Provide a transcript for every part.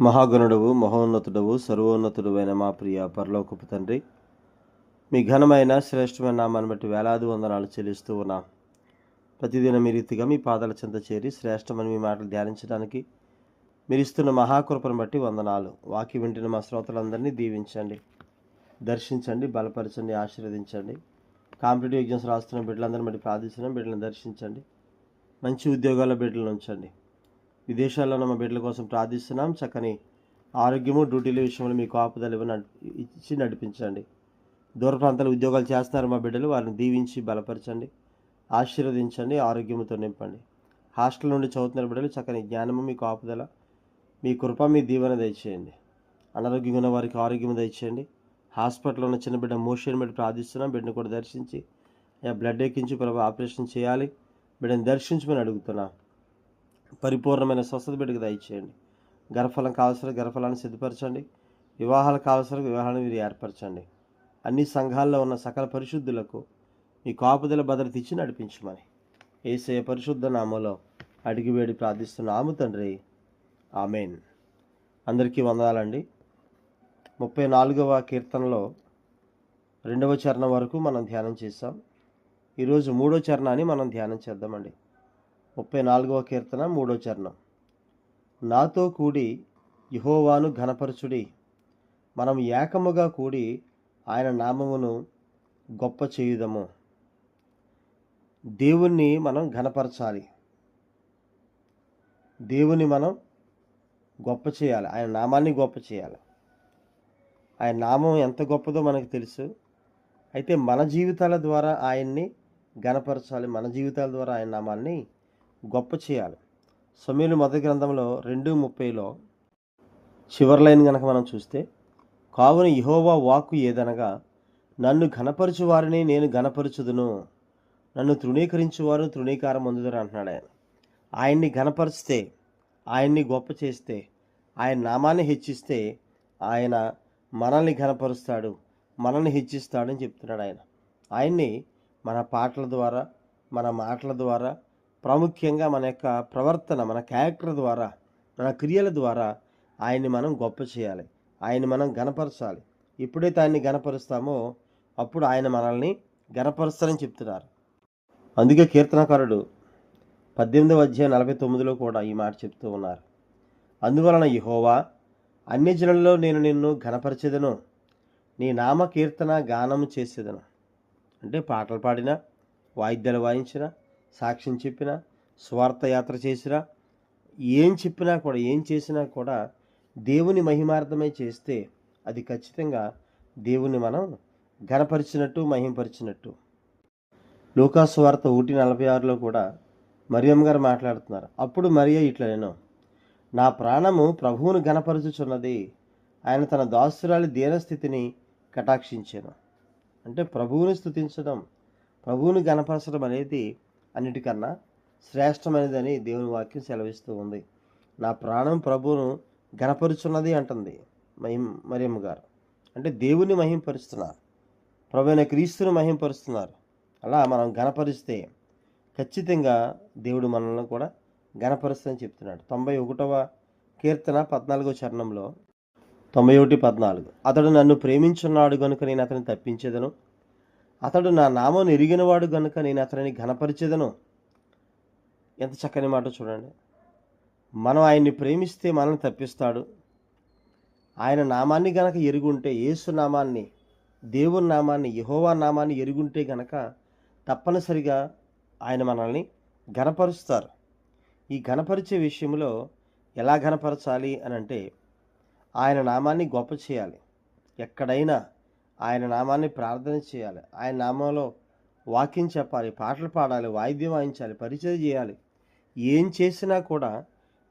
మహాగణుడవు మహోన్నతుడవు సర్వోన్నతుడవైన మా ప్రియ పరలోకపు తండ్రి మీ ఘనమైన శ్రేష్టమైన నామాన్ని బట్టి వేలాది వందనాలు చెల్లిస్తూ ఉన్నాం. ప్రతిదినం మీ రీతిగా మీ పాదాల చెంత చేరి శ్రేష్టమని మీ మాటలు ధ్యానించడానికి మీరు ఇస్తున్న మహాకృపను బట్టి వందనాలు. వాకి వింటున్న మా శ్రోతలందరినీ దీవించండి దర్శించండి బలపరచండి ఆశీర్వదించండి. కాంపిటేటివ్ ఎగ్జామ్స్ రాస్తున్న బిడ్డలందరినీ బట్టి ప్రార్థించడం బిడ్డలను దర్శించండి. మంచి ఉద్యోగాల బిడ్డలను ఉంచండి. విదేశాల్లో ఉన్న మా బిడ్డల కోసం ప్రార్థిస్తున్నాం. చక్కని ఆరోగ్యము డ్యూటీల విషయంలో మీకు ఆపుదలు ఇవ్వ ఇచ్చి నడిపించండి. దూర ప్రాంతాల ఉద్యోగాలు చేస్తున్నారు మా బిడ్డలు. వారిని దీవించి బలపరచండి. ఆశీర్వదించండి. ఆరోగ్యముతో నింపండి. హాస్టల్ నుండి చదువుతున్న బిడ్డలు చక్కని జ్ఞానము మీకు ఆపుదల మీ కృప మీ దీవెన దయచేయండి. అనారోగ్యంగా ఉన్న వారికి ఆరోగ్యం దయచేయండి. హాస్పిటల్లో ఉన్న చిన్న బిడ్డ మోషన్ బట్టి ప్రార్థిస్తున్నాం. బిడ్డను కూడా దర్శించి బ్లడ్ ఎక్కించి ప్రభు ఆపరేషన్ చేయాలి. బిడ్డను దర్శించమని అడుగుతున్నాం. పరిపూర్ణమైన స్వస్థత బిడ్డకు దయచేయండి. గర్భఫలం కావాల్సిన గర్భఫలాన్ని సిద్ధపరచండి. వివాహాలు కావాల్సిన వివాహాలను మీరు ఏర్పరచండి. అన్ని సంఘాల్లో ఉన్న సకల పరిశుద్ధులకు మీ కాపుదల భద్రత ఇచ్చి నడిపించమని ఏసయ పరిశుద్ధ నామలో అడిగి వేడి ప్రార్థిస్తున్నాము తండ్రి. ఆమెన్. అందరికీ వందాలండి ముప్పై నాలుగవ కీర్తనలో రెండవ చరణం వరకు మనం ధ్యానం చేసాం ఈరోజు మూడో చరణాన్ని మనం ధ్యానం చేద్దామండి. ముప్పై నాలుగవ కీర్తన మూడో చరణం. నాతో కూడి యహోవాను ఘనపరచుడి. మనం ఏకముగా కూడి ఆయన నామమును గొప్ప చేయుదము. దేవుణ్ణి మనం ఘనపరచాలి. దేవుని మనం గొప్ప చేయాలి. ఆయన నామాన్ని గొప్ప చేయాలి. ఆయన నామం ఎంత గొప్పదో మనకు తెలుసు. అయితే మన జీవితాల ద్వారా ఆయన్ని ఘనపరచాలి. మన జీవితాల ద్వారా ఆయన నామాన్ని గొప్ప చేయాలి. సమీలు మొదటి గ్రంథంలో రెండు ముప్పైలో చివరి లైన్ కనుక మనం చూస్తే కావున యహోవా వాక్కు ఏదనగా నన్ను ఘనపరచు వారిని నేను ఘనపరచుదును. నన్ను తృణీకరించువారు తృణీకారం అందుదని అంటున్నాడు ఆయన. ఆయన్ని ఘనపరిస్తే ఆయన్ని గొప్ప చేస్తే ఆయన నామాన్ని హెచ్చిస్తే ఆయన మనల్ని ఘనపరుస్తాడు మనల్ని హెచ్చిస్తాడని చెప్తున్నాడు ఆయన. ఆయన్ని మన పాటల ద్వారా మన మాటల ద్వారా ప్రాముఖ్యంగా మన యొక్క ప్రవర్తన మన క్యారెక్టర్ ద్వారా మన క్రియల ద్వారా ఆయన్ని మనం గొప్ప చేయాలి. ఆయన్ని మనం గణపరచాలి ఎప్పుడైతే ఆయన్ని గణపరుస్తామో అప్పుడు ఆయన మనల్ని గనపరుస్తారని చెప్తున్నారు. అందుకే కీర్తనకారుడు పద్దెనిమిదవ అధ్యాయం నలభై తొమ్మిదిలో కూడా ఈ మాట చెప్తూ ఉన్నారు. అందువలన యహోవా అన్ని జనులలో నేను నిన్ను ఘనపరిచేదను. నీ నామ కీర్తన గానము చేసేదను. అంటే పాటలు పాడినా వాయిద్యాలు వాయించినా సాక్ష్యం చెప్పినా స్వార్థ యాత్ర చేసినా ఏం చెప్పినా కూడా ఏం చేసినా కూడా దేవుని మహిమార్థమై చేస్తే అది ఖచ్చితంగా దేవుని మనం ఘనపరిచినట్టు మహింపరిచినట్టు. లూకాసు వార్త ఒకటి నలభై ఆరులో కూడా మరియమ్మ గారు మాట్లాడుతున్నారు. అప్పుడు మరియ ఇట్లా నేను నా ప్రాణము ప్రభువును ఘనపరచుచున్నది. ఆయన తన దాసురాలి దీనస్థితిని కటాక్షించాను. అంటే ప్రభువుని స్థుతించడం ప్రభువుని గణపరచడం అనేది అన్నిటికన్నా శ్రేష్టమైనదని దేవుని వాక్యం సెలవిస్తూ ఉంది. నా ప్రాణం ప్రభువును గణపరుచున్నది అంటుంది మహిం మరియమ్మ గారు. అంటే దేవుని మహింపరుస్తున్నారు. ప్రభు అయిన క్రీస్తుని మహింపరుస్తున్నారు. అలా మనం గణపరిస్తే ఖచ్చితంగా దేవుడు మనల్ని కూడా గణపరుస్తుందని చెప్తున్నాడు. తొంభై ఒకటవ కీర్తన పద్నాలుగో చరణంలో తొంభై ఒకటి పద్నాలుగు. అతడు నన్ను ప్రేమించున్నాడు కనుక నేను అతన్ని తప్పించేదను. అతడు నా నామం ఎరిగినవాడు గనుక నేను అతనిని ఘనపరిచేదను? ఎంత చక్కని మాట చూడండి. మనం ఆయన్ని ప్రేమిస్తే మనల్ని తప్పిస్తాడు. ఆయన నామాన్ని గనక ఎరుగుంటే యేసు నామాన్ని దేవుని నామాన్ని యహోవా నామాన్ని ఎరుగుంటే గనక తప్పనిసరిగా ఆయన మనల్ని ఘనపరుస్తారు. ఈ ఘనపరిచే విషయంలో ఎలా ఘనపరచాలి అని అంటే ఆయన నామాన్ని గొప్ప చేయాలి. ఎక్కడైనా ఆయన నామాన్ని ప్రార్థన చేయాలి. ఆయన నామంలో వాక్యం చెప్పాలి పాటలు పాడాలి వాయిద్యం వాయించాలి పరిచయం చేయాలి. ఏం చేసినా కూడా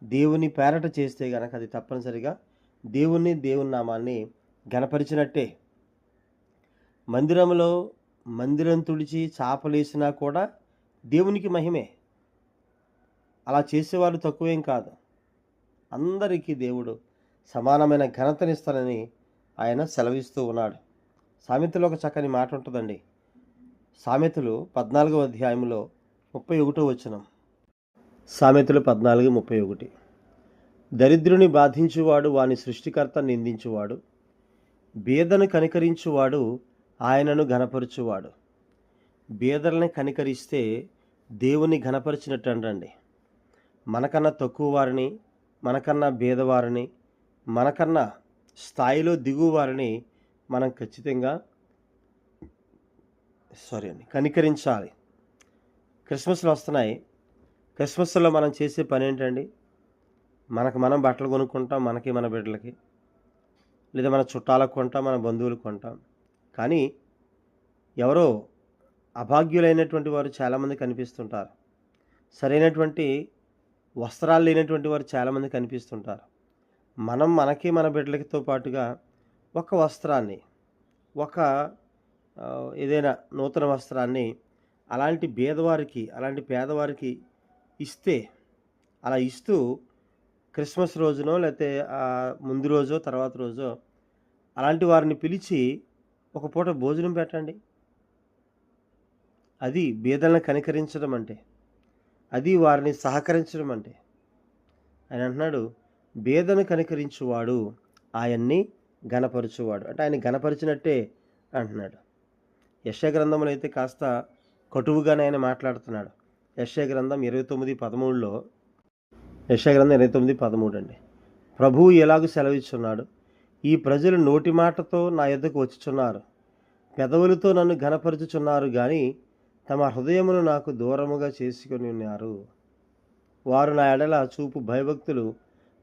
దేవుని పేరట చేస్తే గనక అది తప్పనిసరిగా దేవుణ్ణి దేవుని నామాన్ని గణపరిచినట్టే. మందిరంలో మందిరం తుడిచి చాపలేసినా కూడా దేవునికి మహిమే. అలా చేసేవారు తక్కువేం కాదు. అందరికీ దేవుడు సమానమైన ఘనతనిస్తానని ఆయన సెలవిస్తూ ఉన్నాడు. సామెతలో ఒక చక్కని మాట ఉంటుందండి. సామెతలు పద్నాలుగో అధ్యాయంలో ముప్పై ఒకటో వచనం. సామెతలు పద్నాలుగు ముప్పై ఒకటి. దరిద్రుని బాధించువాడు వాని సృష్టికర్త నిందించువాడు. బీదను కనికరించువాడు ఆయనను ఘనపరచువాడు. బీదలని కనికరిస్తే దేవుని ఘనపరిచినట్టు అంటండి. మనకన్నా తక్కువ వారిని మనకన్నా బీదవారిని మనకన్నా స్థాయిలో దిగువారిని వారిని మనం ఖచ్చితంగా సారీ అండి కనికరించాలి. క్రిస్మస్లు వస్తున్నాయి. క్రిస్మస్లో మనం చేసే పని ఏంటండి? మనకు మనం బట్టలు కొనుక్కుంటాం మనకి మన బిడ్డలకి. లేదా మన చుట్టాలకు కొంటాం మన బంధువులకు కొంటాం. కానీ ఎవరో అభాగ్యులైనటువంటి వారు చాలామంది కనిపిస్తుంటారు. సరైనటువంటి వస్త్రాలు లేనటువంటి వారు చాలామంది కనిపిస్తుంటారు. మనం మనకి మన బిడ్డలకితో పాటుగా ఒక వస్త్రాన్ని ఒక ఏదైనా నూతన వస్త్రాన్ని అలాంటి భేదవారికి అలాంటి పేదవారికి ఇస్తే అలా ఇస్తూ క్రిస్మస్ రోజునో లేకపోతే ముందు రోజో తర్వాత రోజో అలాంటి వారిని పిలిచి ఒక పూట భోజనం పెట్టండి. అది బీదలను కనికరించడం అంటే అది వారిని సహకరించడం అంటే. ఆయన అంటున్నాడు బేదను కనికరించువాడు ఆయన్ని గణపరచువాడు అంటే ఆయన గణపరిచినట్టే అంటున్నాడు. యశ గ్రంథంలో అయితే కాస్త కటువుగానే ఆయన మాట్లాడుతున్నాడు. యశ గ్రంథం ఇరవై తొమ్మిది పదమూడులో యశ గ్రంథం ఇరవై తొమ్మిది పదమూడు అండి. ప్రభువు ఎలాగూ సెలవిస్తున్నాడు ఈ ప్రజలు నోటి మాటతో నా ఎద్దకు వచ్చుచున్నారు. పెదవులతో నన్ను ఘనపరుచుచున్నారు కానీ తమ హృదయమును నాకు దూరముగా చేసుకొని ఉన్నారు. వారు నా ఎడల చూపు భయభక్తులు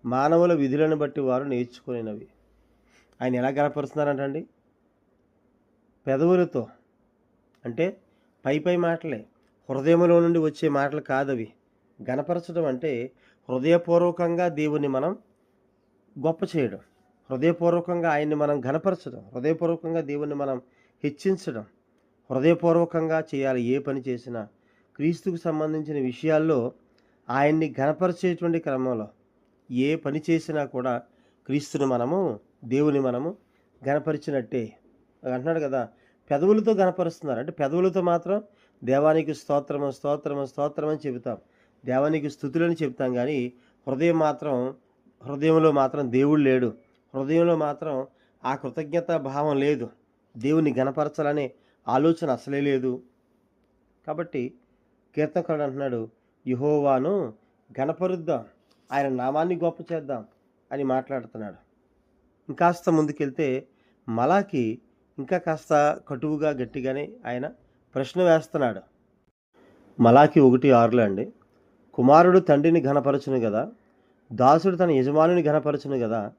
మానవుల విధులను బట్టి వారు నేర్చుకునేవి ఆయన ఎలా గనపరుస్తున్నారంటండి పెదవులతో. అంటే పై పై మాటలే. హృదయంలో నుండి వచ్చే మాటలు కాదవి. గనపరచడం అంటే హృదయపూర్వకంగా దేవుని మనం గొప్ప చేయడం. హృదయపూర్వకంగా ఆయన్ని మనం ఘనపరచడం. హృదయపూర్వకంగా దేవుణ్ణి మనం హెచ్చించడం. హృదయపూర్వకంగా చేయాలి ఏ పని చేసినా. క్రీస్తుకు సంబంధించిన విషయాల్లో ఆయన్ని ఘనపరిచేటువంటి క్రమంలో ఏ పని చేసినా కూడా క్రీస్తుని మనము దేవుని మనము గణపరిచినట్టే అంటున్నాడు కదా పెదవులతో గనపరుస్తున్నారు అంటే పెదవులతో మాత్రం దేవానికి స్తోత్రము స్తోత్రము స్తోత్రం అని చెబుతాం. దేవానికి స్థుతులని చెబుతాం కానీ హృదయం మాత్రం హృదయంలో మాత్రం దేవుడు లేడు. హృదయంలో మాత్రం ఆ కృతజ్ఞత భావం లేదు. దేవుని గణపరచాలనే ఆలోచన అసలే లేదు. కాబట్టి కీర్తనకారుడు అంటున్నాడు యహోవాను గణపరుద్దాం ఆయన నామాన్ని గొప్ప చేద్దాం అని మాట్లాడుతున్నాడు. ఇంకాస్త ముందుకెళ్తే మలాకి ఇంకా కాస్త కటువుగా గట్టిగానే ఆయన ప్రశ్న వేస్తున్నాడు. మలాకి ఒకటి ఆరులో అండి. కుమారుడు తండ్రిని ఘనపరచును కదా దాసుడు తన యజమానుని ఘనపరచును కదా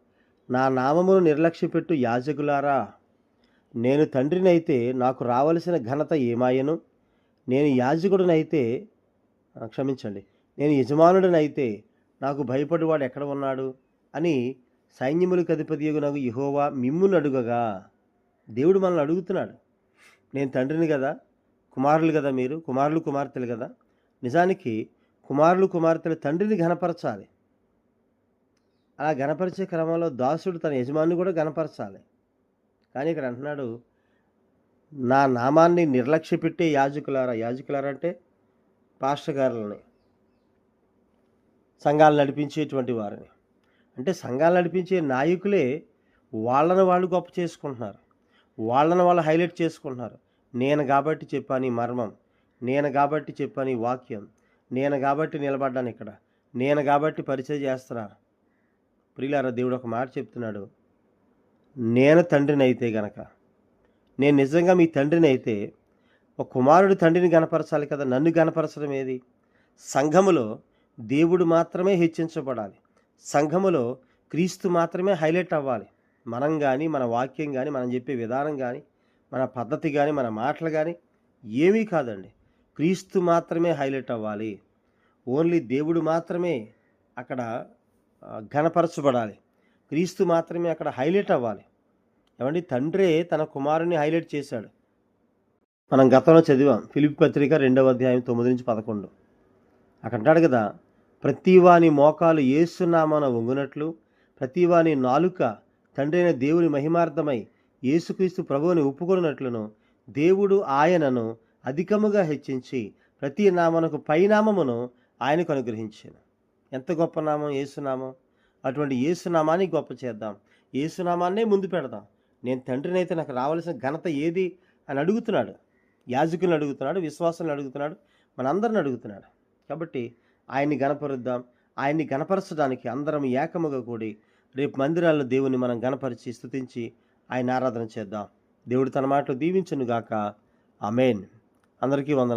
నా నామమును నిర్లక్ష్యపెట్టు యాజకులారా. నేను తండ్రినైతే నాకు రావలసిన ఘనత ఏమాయను? నేను యాజకుడినైతే క్షమించండి నేను యజమానుడినైతే నాకు భయపడేవాడు ఎక్కడ ఉన్నాడు? అని సైన్యములకు అధిపతి నాకు యహోవా మిమ్మును అడుగగా. దేవుడు మనల్ని అడుగుతున్నాడు. నేను తండ్రిని కదా కుమారులు కదా మీరు కుమారులు కుమార్తెలు కదా. నిజానికి కుమారులు కుమార్తెలు తండ్రిని ఘనపరచాలి. అలా గణపరిచే క్రమంలో దాసుడు తన యజమాని కూడా గణపరచాలి కానీ ఇక్కడ అంటున్నాడు నా నామాన్ని నిర్లక్ష్య పెట్టే యాజకులారా యాజకులారా అంటే పాస్టర్ గారులని సంఘాలు నడిపించేటువంటి వారిని. అంటే సంఘాలు నడిపించే నాయకులే వాళ్ళని వాళ్ళు గొప్ప చేసుకుంటున్నారు. వాళ్ళని వాళ్ళు హైలైట్ చేసుకుంటున్నారు. నేను కాబట్టి చెప్పాను ఈ మర్మం. నేను కాబట్టి చెప్పాను ఈ వాక్యం. నేను కాబట్టి నిలబడ్డాను ఇక్కడ. నేను కాబట్టి పరిచయం చేస్తున్నా. ప్రియులారా దేవుడు ఒక మాట చెప్తున్నాడు. నేను తండ్రిని అయితే గనక నేను నిజంగా మీ తండ్రిని అయితే ఒక కుమారుడు తండ్రిని గనపరచాలి కదా నన్ను గనపరచడం ఏది? సంఘములో దేవుడు మాత్రమే హెచ్చించబడాలి. సంఘములో క్రీస్తు మాత్రమే హైలైట్ అవ్వాలి. మనం కానీ మన వాక్యం కానీ మనం చెప్పే విధానం కానీ మన పద్ధతి కానీ మన మాటలు కానీ ఏమీ కాదండి. క్రీస్తు మాత్రమే హైలైట్ అవ్వాలి. ఓన్లీ దేవుడు మాత్రమే అక్కడ ఘనపరచబడాలి. క్రీస్తు మాత్రమే అక్కడ హైలైట్ అవ్వాలి. ఏమండి? తండ్రే తన కుమారుని హైలైట్ చేశాడు. మనం గతంలో చదివాం. ఫిలిప్ పత్రిక రెండవ అధ్యాయం తొమ్మిది నుంచి పదకొండు. అక్కడ అంటాడు కదా ప్రతివాని మోకాలు ఏసునామన వంగునట్లు ప్రతివాని నాలుక తండ్రి అయిన దేవుని మహిమార్థమై యేసుక్రీస్తు ప్రభువుని ఒప్పుకొనున్నట్లును దేవుడు ఆయనను అధికముగా హెచ్చించి ప్రతి నామనకు పైనామమును ఆయనకు అనుగ్రహించాను. ఎంత గొప్ప నామం ఏసునామం అటువంటి ఏసునామాన్ని గొప్ప చేద్దాం. ఏసునామాన్నే ముందు పెడదాం. నేను తండ్రిని అయితే నాకు రావాల్సిన ఘనత ఏది అని అడుగుతున్నాడు. యాజకులను అడుగుతున్నాడు విశ్వాసాన్ని అడుగుతున్నాడు మనందరిని అడుగుతున్నాడు. కాబట్టి ఆయన్ని గణపరుద్దాం. ఆయన్ని గణపరచడానికి అందరం ఏకముగా కూడి రేపు మందిరాల్లో దేవుని మనం గణపరిచి స్థుతించి ఆయన ఆరాధన చేద్దాం. దేవుడు తన మాటలు దీవించునుగాక. అమేన్ అందరికీ వందన